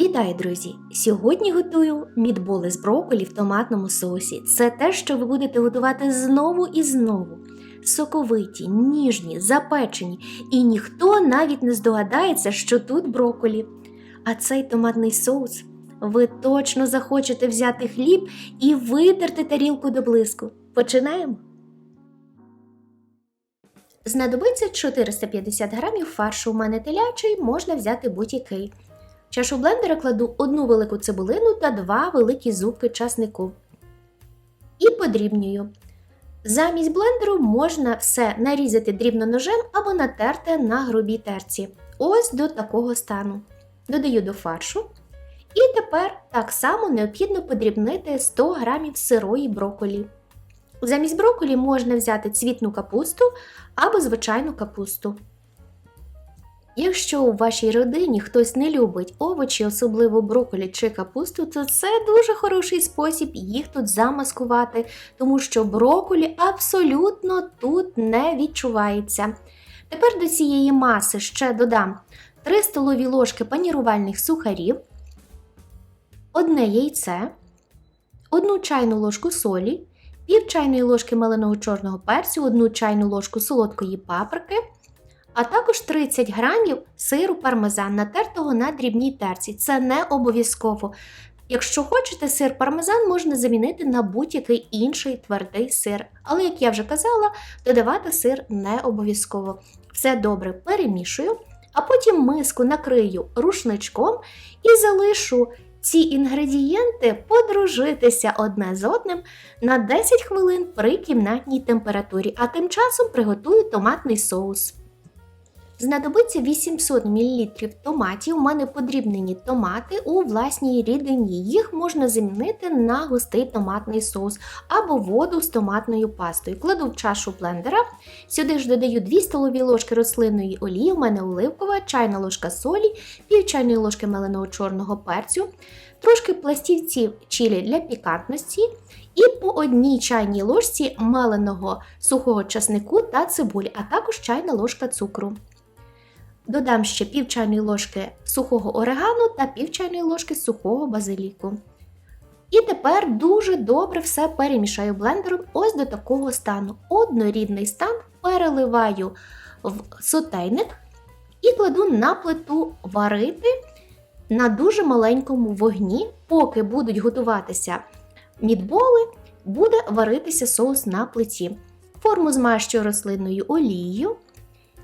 Вітаю, друзі! Сьогодні готую мідболи з брокколі в томатному соусі. Це те, що ви будете готувати знову і знову. Соковиті, ніжні, запечені, і ніхто навіть не здогадається, що тут брокколі. А цей томатний соус ви точно захочете взяти хліб і витерти тарілку до блиску. Починаємо! Знадобиться 450 грамів фаршу. У мене телячий, можна взяти будь-який. Чашу блендера кладу одну велику цибулину та два великі зубки часнику. І подрібнюю. Замість блендеру можна все нарізати дрібно ножем або натерти на грубій терці. Ось до такого стану. Додаю до фаршу. І тепер так само необхідно подрібнити 100 г сирої брокколі. Замість брокколі можна взяти цвітну капусту або звичайну капусту. Якщо у вашій родині хтось не любить овочі, особливо брокколі чи капусту, то це дуже хороший спосіб їх тут замаскувати, тому що брокколі абсолютно тут не відчувається. Тепер до цієї маси ще додам 3 столові ложки панірувальних сухарів, одне яйце, одну чайну ложку солі, пів чайної ложки меленого чорного перцю, одну чайну ложку солодкої паприки а також 30 грамів сиру пармезан, натертого на дрібній терці. Це не обов'язково. Якщо хочете, сир пармезан можна замінити на будь-який інший твердий сир. Але, як я вже казала, додавати сир не обов'язково. Все добре перемішую, а потім миску накрию рушничком і залишу ці інгредієнти подружитися одне з одним на 10 хвилин при кімнатній температурі, а тим часом приготую томатний соус. Знадобиться 800 мл томатів. У мене подрібнені томати у власній рідині. Їх можна замінити на густий томатний соус або воду з томатною пастою. Кладу в чашу блендера. Сюди ж додаю 2 столові ложки рослинної олії, у мене оливкова, чайна ложка солі, пів чайної ложки меленого чорного перцю, трошки пластівців чилі для пікантності. І по одній чайній ложці меленого сухого часнику та цибулі, а також чайна ложка цукру. Додам ще пів чайної ложки сухого орегану та пів чайної ложки сухого базиліку. І тепер дуже добре все перемішаю блендером ось до такого стану. Однорідний стан переливаю в сотейник і кладу на плиту варити на дуже маленькому вогні, поки будуть готуватися мідболи, буде варитися соус на плиті. Форму змащую рослинною олією.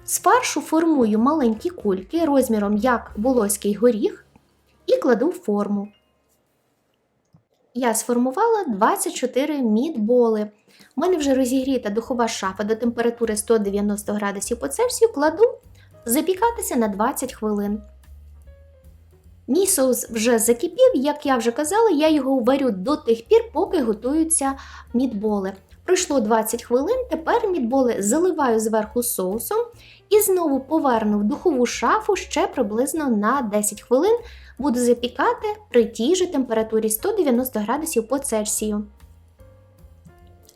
З фаршу формую маленькі кульки розміром як волоський горіх і кладу в форму. Я сформувала 24 мідболи. У мене вже розігріта духова шафа до температури 190 градусів по Цельсію кладу запікатися на 20 хвилин. Мій соус вже закипів, як я вже казала, я його варю до тих пір, поки готуються мідболи. Пройшло 20 хвилин, тепер мідболи заливаю зверху соусом і знову поверну в духову шафу ще приблизно на 10 хвилин. Буду запікати при тій же температурі 190 градусів по Цельсію.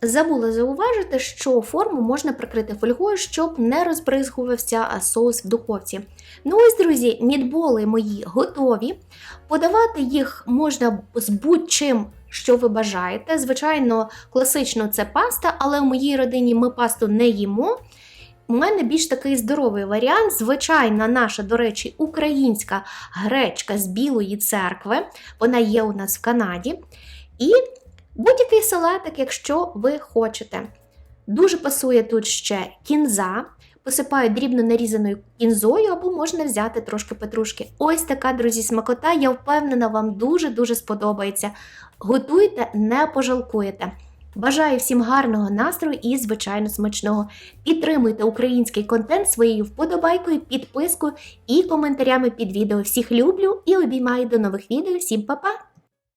Забула зауважити, що форму можна прикрити фольгою, щоб не розбризгувався соус в духовці. Ну ось, друзі, мідболи мої готові. Подавати їх можна з будь-чим, що ви бажаєте. Звичайно, класично це паста, але в моїй родині ми пасту не їмо. У мене більш такий здоровий варіант. Звичайна наша, до речі, українська гречка з Білої церкви. Вона є у нас в Канаді. І будь-який салатик, якщо ви хочете. Дуже пасує тут ще кінза. Посипаю дрібно нарізаною кінзою, або можна взяти трошки петрушки. Ось така, друзі, смакота, я впевнена, вам дуже-дуже сподобається. Готуйте, не пожалкуєте. Бажаю всім гарного настрою і, звичайно, смачного. Підтримуйте український контент своєю вподобайкою, підпискою і коментарями під відео. Всіх люблю і обіймаю до нових відео. Всім па-па!